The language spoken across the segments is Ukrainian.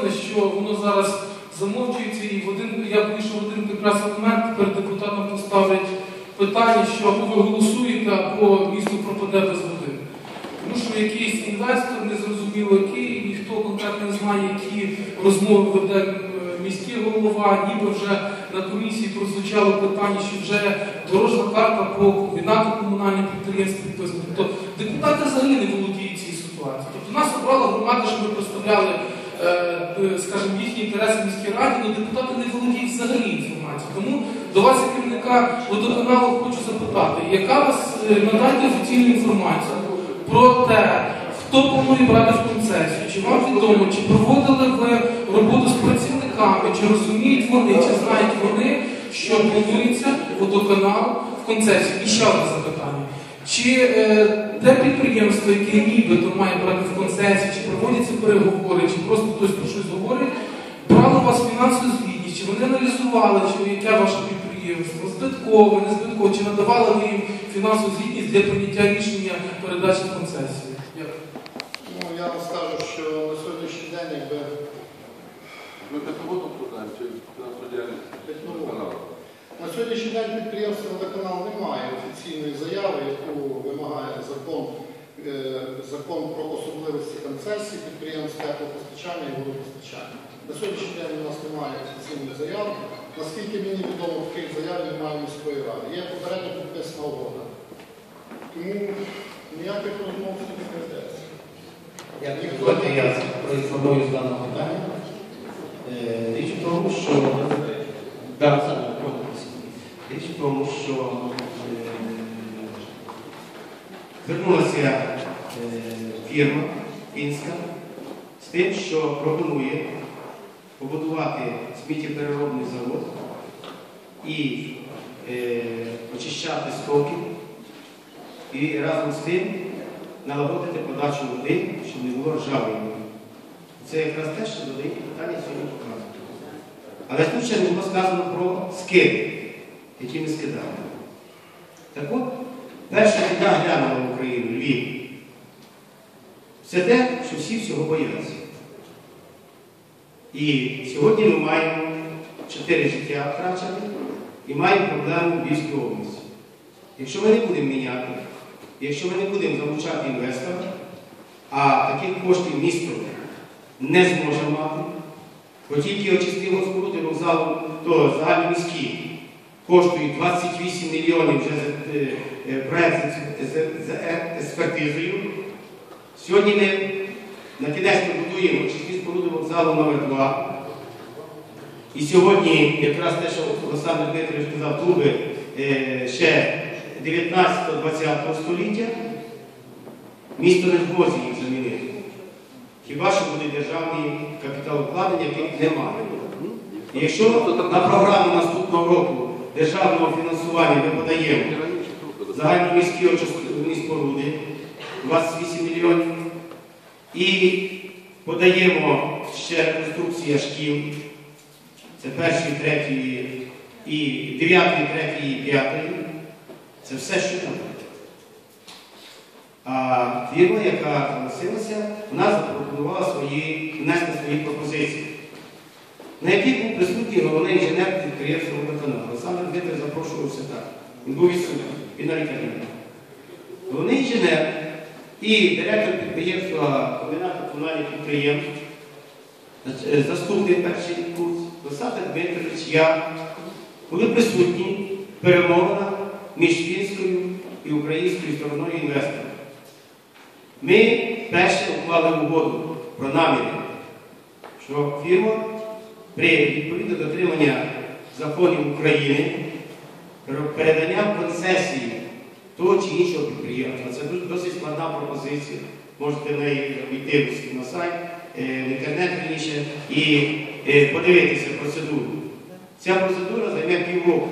серйозне, що воно зараз замовчується і в один, я що в один прекрасний момент тепер депутатам поставлять питання, що або ви голосуєте, або місто пропаде без води. Тому що якийсь інвестор незрозуміло який, ніхто конкретно не знає, які розмови веде е, міський голова, ніби вже на комісії прозвучало питання, що вже дорожна карта по комбінату комунальних підприємств підписана. Тобто депутати взагалі не володіють цією ситуацією. Тобто нас обрала громада, щоб ми представляли, скажімо, їхні інтереси в міській раді, але депутати не володіють взагалі інформацією. Тому до вас, керівника водоканалу, хочу запитати, яка вас е, надайте офіційну інформацію про те, хто планує брати в концесію, чи вам відомо, чи проводили ви роботу з працівниками, чи розуміють вони, чи знають вони, що планується водоканал в концесію. І ще одне запитання. Чи е, те підприємство, яке нібито має брати в концесію, чи проводяться переговори, чи просто хтось про щось говорить, брало у вас фінансову звітність, чи вони аналізували, чи яке ваше підприємство, збиткове, не збиткове, чи надавали ви їм фінансову звітність для прийняття рішення передачі в концесію? Дякую. Ну, я вам скажу, що на сьогоднішній день, якби Ми питоводу продаємо чи фінансово-діяльність на сьогоднішній день підприємство водоканал не має офіційної заяви, яку вимагає закон, закон про особливості концесії підприємств теплопостачання і водопостачання. На сьогоднішній день у нас немає офіційних заяв. Наскільки мені відомо, таких заяв немає міської ради. Є попередньо підписана угода. Тому ніяких розмов не ведеться. Я проінформую з даного питання. Е, Річ в тому, що річ в тому, що е, звернулася е, фірма фінська з тим, що пропонує побудувати сміттєпереробний завод і е, очищати стоки і разом з тим налагодити подачу води, щоб не було ржавої. Це якраз те, що додає питання сьогодні показують. Але тут ще не було сказано про скиди, які ми скидали. Так от, перша біда глянула в Україну, Львів. Це те, що всі всього бояться. І сьогодні ми маємо чотири життя втрачені і маємо проблему в Львівській області. Якщо ми не будемо міняти, якщо ми не будемо залучати інвестора, а таких коштів місто не зможе мати, бо тільки очистило споруди вокзалу, то загальноміські коштують 28 мільйонів вже за е, е, проект з- з- е- експертизою. Сьогодні ми на кінець будуємо очисні споруди вокзалу номер 2 І сьогодні якраз те, що Олександр Дмитрович сказав, труби е, ще 19-20 століття, місто не зможе їх замінити. Хіба що буде державний капіталовкладення, яких немає. І якщо на програму наступного року державного фінансування ми подаємо загальноміські очисні споруди 28 мільйонів і подаємо ще реконструкція шкіл, це перший, третій і дев'ятий, третій і п'ятий. Це все, що там. А фірма, яка зголосилася, вона запропонувала свої, внести свої пропозиції, на яких був присутній головний інженер підприємства водоканалу. Олександр Дмитрий запрошувався так. Він був відсутній, він на лікарні. Головний інженер і директор підприємства комбінату комунальних підприємств, е, заступник перший курс, Олександр Дмитрович, я були присутні в перемовинах між фінською і українською стороною інвестора. Ми перше уклали угоду про наміри, що фірма при відповідно дотримання законів України про передання концесії того чи іншого підприємства. Це досить складна пропозиція. Можете на неї війти на сайт, е, в інтернет раніше і е, подивитися процедуру. Ця процедура займе півроку.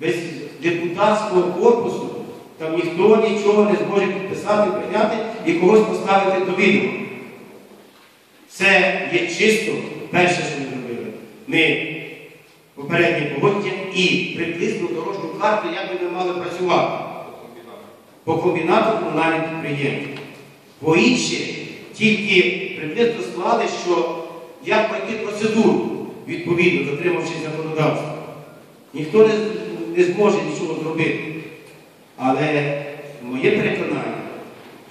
Без депутатського корпусу там ніхто нічого не зможе підписати, прийняти і когось поставити до відома. Це є чисто перше, що ми зробили. Ми попереднє погодження і приблизну дорожню карту, як би ми мали працювати по комбінату комунальних підприємств. По інше тільки приблизно склали, що як пройти процедуру, відповідно, дотримавшись законодавства. Ніхто не, не зможе нічого зробити. Але моє переконання,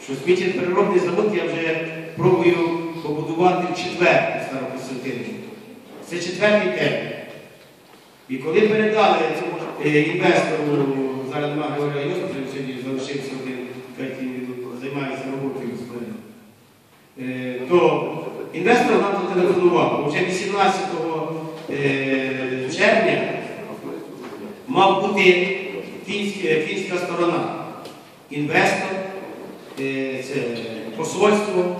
що сміттєпереробний завод я вже пробую побудувати в Старокостянтинівці. Четвертий термін. І коли передали е, інвестору, зараз немає Григорія Йосиповича, сьогодні залишився один, який займається роботою господином, е, то інвестор нам зателефонував. Вже 18 е, червня мав бути фінська, сторона. Інвестор, посольство,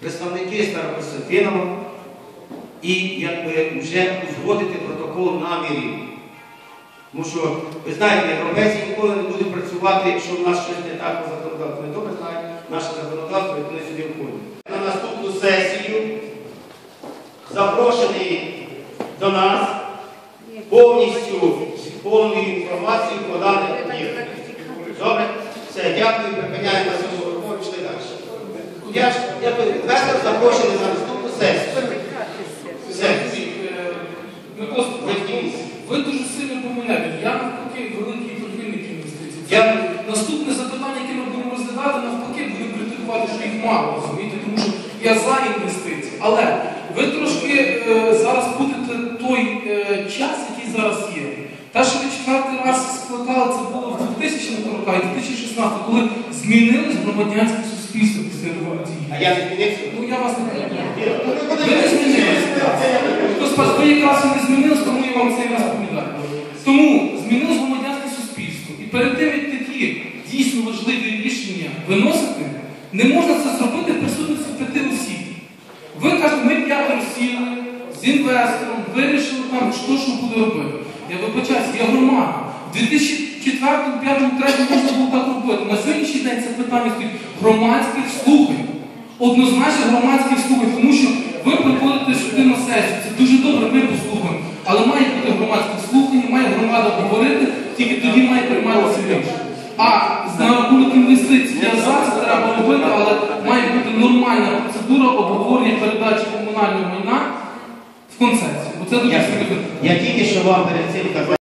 представники Старокостянтинова і якби вже узгодити протокол намірів. Тому що, ви знаєте, європейці ніколи не будуть працювати, якщо в нас щось не так по законодавству. Вони добре знають наше законодавство, як вони сюди входять. На наступну сесію запрошений до нас повністю повною інформацією по даних об'єктах. Добре? Все, дякую, припиняємо на цьому розмову, пішли далі. Я ж інвестор запрошений на наступну сесію. Все. Е, Микола Ви в Степанович, кінці. Ви дуже сильно помиляєте. Я навпаки великий прихильник інвестицій. Це Я- наступне запитання, яке ми будемо розглядати, навпаки, будемо критикувати, що їх мало, розумієте, тому що я за інвестиції. Але ви трошки е, зараз путаєте той е, час, який зараз є. Те, що ви четвертий раз скликали, це було в 2000 роках і 2016, коли змінилось громадянське суспільство після революції. А я змінився? Ну я вас не розумію. Ви не змінилися. Ви якраз не змінилися, тому я вам це якраз пам'ятаю. Тому змінилось громадянське суспільство. І перед тим, як такі дійсно важливі рішення виносити, не можна це зробити в присутності п'яти осіб. Ви кажете, ми п'ятеро сіли з інвестором, вирішили там, що що буде робити. Я вибачаюсь, я громада. В 2004, 2005, 2003 можна було так робити. На сьогоднішній день це питання стоїть громадських слухань. Однозначно громадських слухань, тому що ви приходите сюди на сесію. Це дуже добре, ми послухаємо. Але має бути громадське слухання, має громада говорити, тільки тоді має прийматися рішення. А на рахунок інвестицій я за це треба робити, але має бути нормальна процедура обговорення передачі комунального майна в концепції. Бо це дуже Я, я тільки що вам перед цим казав.